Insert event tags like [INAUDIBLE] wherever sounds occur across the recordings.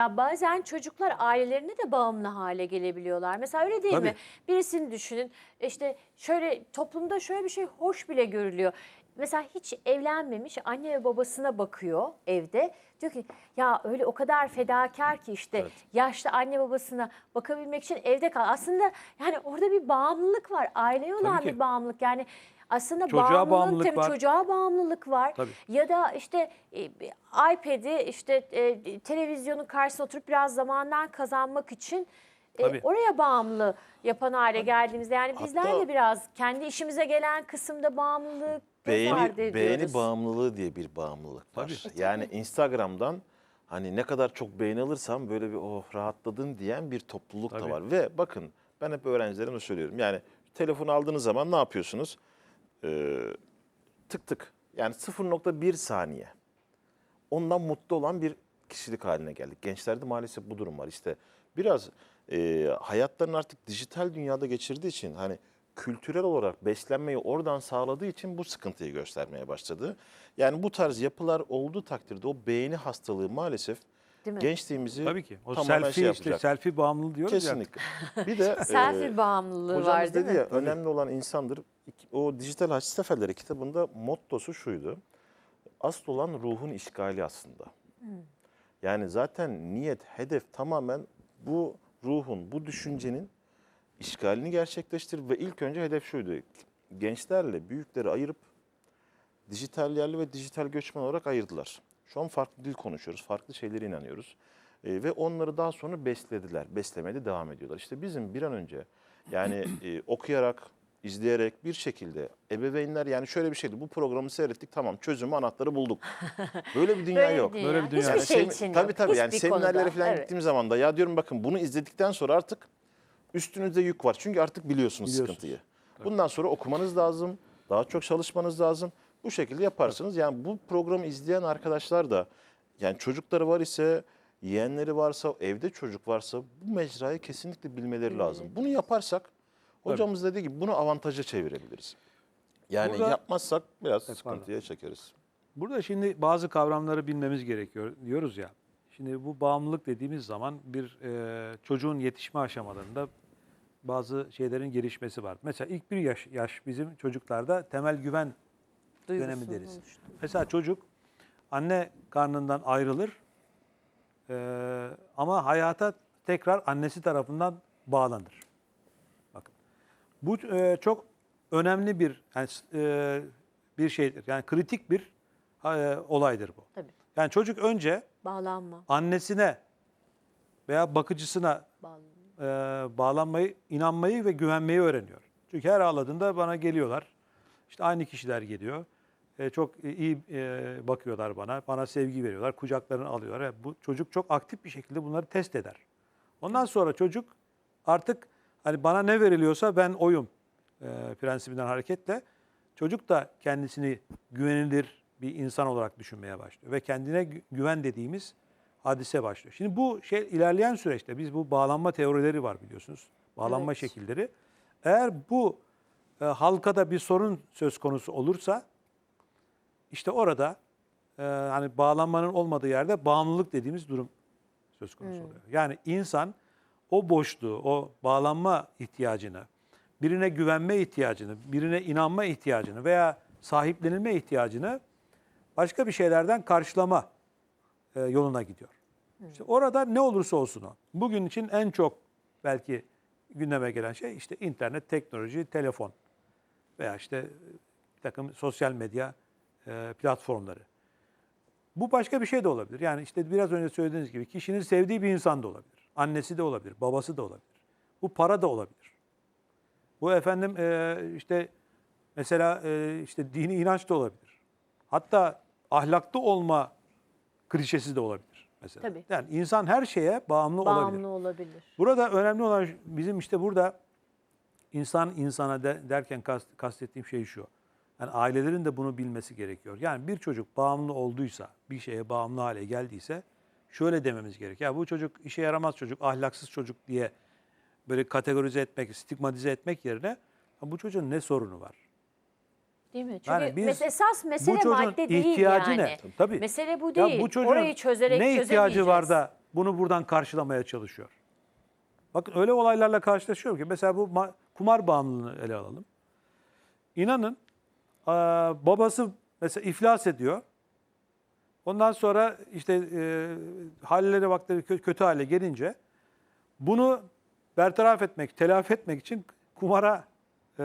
Ya bazen çocuklar ailelerine de bağımlı hale gelebiliyorlar. Mesela öyle değil mi? Tabii. Birisini düşünün. İşte şöyle toplumda şöyle bir şey hoş bile görülüyor. Mesela hiç evlenmemiş anne ve babasına bakıyor evde. Diyor ki ya öyle o kadar fedakar ki işte Evet. yaşlı anne babasına bakabilmek için evde kal. Aslında yani orada bir bağımlılık var. Aileye olan Tabii ki. bir bağımlılık. Yani aslında Çocuğa bağımlılık, bağımlılık tabii var. çocuğa bağımlılık var. Tabii. Ya da işte e, iPad'i işte e, televizyonun karşısına oturup biraz zamandan kazanmak için e, Tabii. oraya bağımlı yapan hale geldiğimizde yani bizler Hatta- de biraz kendi işimize gelen kısımda bağımlılık Beğeni, beğeni bağımlılığı diye bir bağımlılık var. Tabii. Yani Instagram'dan hani ne kadar çok beğeni alırsam böyle bir oh rahatladın diyen bir topluluk Tabii. da var. Ve bakın ben hep öğrencilerime söylüyorum. Yani telefonu aldığınız zaman ne yapıyorsunuz? Ee, tık tık yani 0.1 saniye. Ondan mutlu olan bir kişilik haline geldik. Gençlerde maalesef bu durum var. İşte biraz e, hayatlarını artık dijital dünyada geçirdiği için hani kültürel olarak beslenmeyi oradan sağladığı için bu sıkıntıyı göstermeye başladı. Yani bu tarz yapılar olduğu takdirde o beğeni hastalığı maalesef Değil mi? gençliğimizi Tabii ki. O tamamen selfie şey işte yapacak. selfie bağımlılığı diyoruz ya. Kesinlikle. Bir de [LAUGHS] e, Selfie bağımlılığı Hocamız var değil dedi mi? ya önemli olan insandır. O dijital haç seferleri kitabında mottosu şuydu. Asıl olan ruhun işgali aslında. Yani zaten niyet, hedef tamamen bu ruhun, bu düşüncenin işgalini gerçekleştir ve ilk önce hedef şuydu. Gençlerle büyükleri ayırıp dijital yerli ve dijital göçmen olarak ayırdılar. Şu an farklı dil konuşuyoruz, farklı şeylere inanıyoruz. E, ve onları daha sonra beslediler, beslemeye de devam ediyorlar. İşte bizim bir an önce yani [CLEARS THROAT] e, okuyarak, izleyerek bir şekilde ebeveynler yani şöyle bir şeydi. Bu programı seyrettik tamam çözümü anahtarı bulduk. [LAUGHS] Böyle bir dünya Böyle yok. dünya. Böyle bir dünya Hiçbir yok. şey için Tabii yok. tabii yani Hiçbir konuda. seminerlere falan Evet. gittiğim zaman da ya diyorum bakın bunu izledikten sonra artık üstünüzde yük var. Çünkü artık biliyorsunuz, Biliyorsunuz. sıkıntıyı. Bundan sonra okumanız lazım, daha çok çalışmanız lazım. Bu şekilde yaparsınız. Yani bu programı izleyen arkadaşlar da yani çocukları var ise, yeğenleri varsa, evde çocuk varsa bu mecrayı kesinlikle bilmeleri lazım. Bunu yaparsak hocamız dediği gibi bunu avantaja çevirebiliriz. Yani Burada- yapmazsak biraz pardon. sıkıntıya çekeriz. Burada şimdi bazı kavramları bilmemiz gerekiyor diyoruz ya. Şimdi bu bağımlılık dediğimiz zaman bir e, çocuğun yetişme aşamalarında bazı şeylerin gelişmesi var. Mesela ilk bir yaş, yaş bizim çocuklarda temel güven dönemi deriz. oluştu. Mesela çocuk anne karnından ayrılır e, ama hayata tekrar annesi tarafından bağlanır. Bakın bu e, çok önemli bir yani, e, bir şeydir. Yani kritik bir e, olaydır bu. Tabii. Yani çocuk önce Bağlanma. annesine veya bakıcısına bağlanma. e, bağlanmayı, inanmayı ve güvenmeyi öğreniyor. Çünkü her ağladığında bana geliyorlar. İşte aynı kişiler geliyor. E, çok iyi e, bakıyorlar bana. Bana sevgi veriyorlar. Kucaklarını alıyorlar. E, bu çocuk çok aktif bir şekilde bunları test eder. Ondan sonra çocuk artık hani bana ne veriliyorsa ben oyum e, prensibinden hareketle çocuk da kendisini güvenilir bir insan olarak düşünmeye başlıyor ve kendine gü- güven dediğimiz hadise başlıyor. Şimdi bu şey ilerleyen süreçte biz bu bağlanma teorileri var biliyorsunuz. Bağlanma Evet. şekilleri. Eğer bu e, halkada bir sorun söz konusu olursa işte orada e, hani bağlanmanın olmadığı yerde bağımlılık dediğimiz durum söz konusu oluyor. Yani insan o boşluğu, o bağlanma ihtiyacını, birine güvenme ihtiyacını, birine inanma ihtiyacını veya sahiplenilme ihtiyacını başka bir şeylerden karşılama e, yoluna gidiyor. İşte orada ne olursa olsun o. Bugün için en çok belki gündeme gelen şey işte internet, teknoloji, telefon veya işte bir takım sosyal medya e, platformları. Bu başka bir şey de olabilir. Yani işte biraz önce söylediğiniz gibi kişinin sevdiği bir insan da olabilir. Annesi de olabilir, babası da olabilir. Bu para da olabilir. Bu efendim e, işte mesela e, işte dini inanç da olabilir. Hatta ahlaklı olma klişesi de olabilir mesela. Tabii. Yani insan her şeye bağımlı, olabilir. Bağımlı olabilir. Burada önemli olan bizim işte burada insan insana de- derken kast, kastettiğim şey şu. Yani ailelerin de bunu bilmesi gerekiyor. Yani bir çocuk bağımlı olduysa, bir şeye bağımlı hale geldiyse şöyle dememiz gerekiyor. Ya bu çocuk işe yaramaz çocuk, ahlaksız çocuk diye böyle kategorize etmek, stigmatize etmek yerine "Ya bu çocuğun ne sorunu var? Değil mi? Çünkü Yani biz mes- esas mesele bu madde değil ihtiyacı yani. ne? Tabii. Mesele bu Ya değil. bu çocuğun Orayı çözerek ne ihtiyacı var da bunu buradan karşılamaya çalışıyor. Bakın öyle olaylarla karşılaşıyorum ki mesela bu ma- kumar bağımlılığını ele alalım. İnanın babası mesela iflas ediyor. Ondan sonra işte e, halleri vakti kö- kötü hale gelince bunu bertaraf etmek, telafi etmek için kumara e,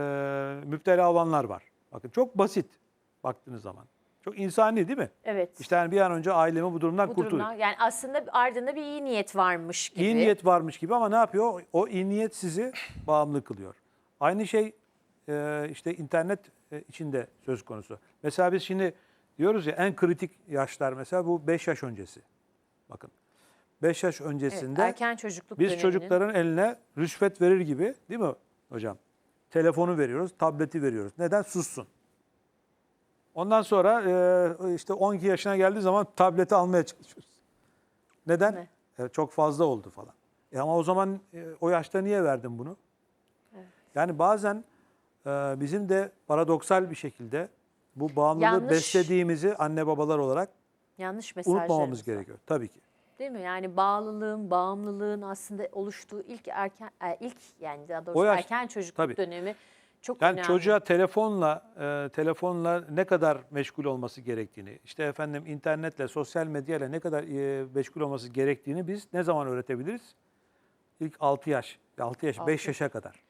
müptela olanlar var. Bakın çok basit baktığınız zaman. Çok insani değil mi? Evet. İşte yani bir an önce ailemi bu durumdan bu kurtulayım. yani aslında ardında bir iyi niyet varmış gibi. İyi niyet varmış gibi ama ne yapıyor? O iyi niyet sizi bağımlı kılıyor. Aynı şey e, işte internet e, içinde söz konusu. Mesela biz şimdi diyoruz ya en kritik yaşlar mesela bu 5 yaş öncesi. Bakın 5 yaş Evet, öncesinde erken çocukluk biz döneminin. çocukların eline rüşvet verir gibi değil mi hocam? Telefonu veriyoruz, tableti veriyoruz. Neden? Sussun. Ondan sonra e, işte 12 yaşına geldiği zaman tableti almaya çalışıyoruz. Neden? mi? E, çok fazla oldu falan. E ama o zaman e, o yaşta niye verdin bunu? Yani bazen e, bizim de paradoksal bir şekilde bu bağımlılığı Yanlış. beslediğimizi anne babalar olarak yanlış mesajlarımız unutmamamız var. gerekiyor. Tabii ki. Değil mi? Yani bağlılığın, bağımlılığın aslında oluştuğu ilk erken e, ilk yani daha doğrusu O yaş- erken çocukluk tabii. dönemi çok Yani önemli. çocuğa telefonla e, telefonla ne kadar meşgul olması gerektiğini, işte efendim internetle, sosyal medyayla ne kadar e, meşgul olması gerektiğini biz ne zaman öğretebiliriz? İlk 6 yaş, 6 yaş, 5 Altı. yaşa kadar.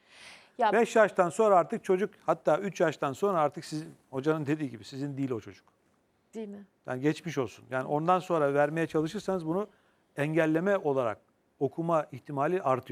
Ya 5 yaştan sonra artık çocuk hatta 3 yaştan sonra artık sizin hocanın dediği gibi sizin değil o çocuk. değil mi? Yani geçmiş olsun. Yani ondan sonra vermeye çalışırsanız bunu engelleme olarak okuma ihtimali artıyor.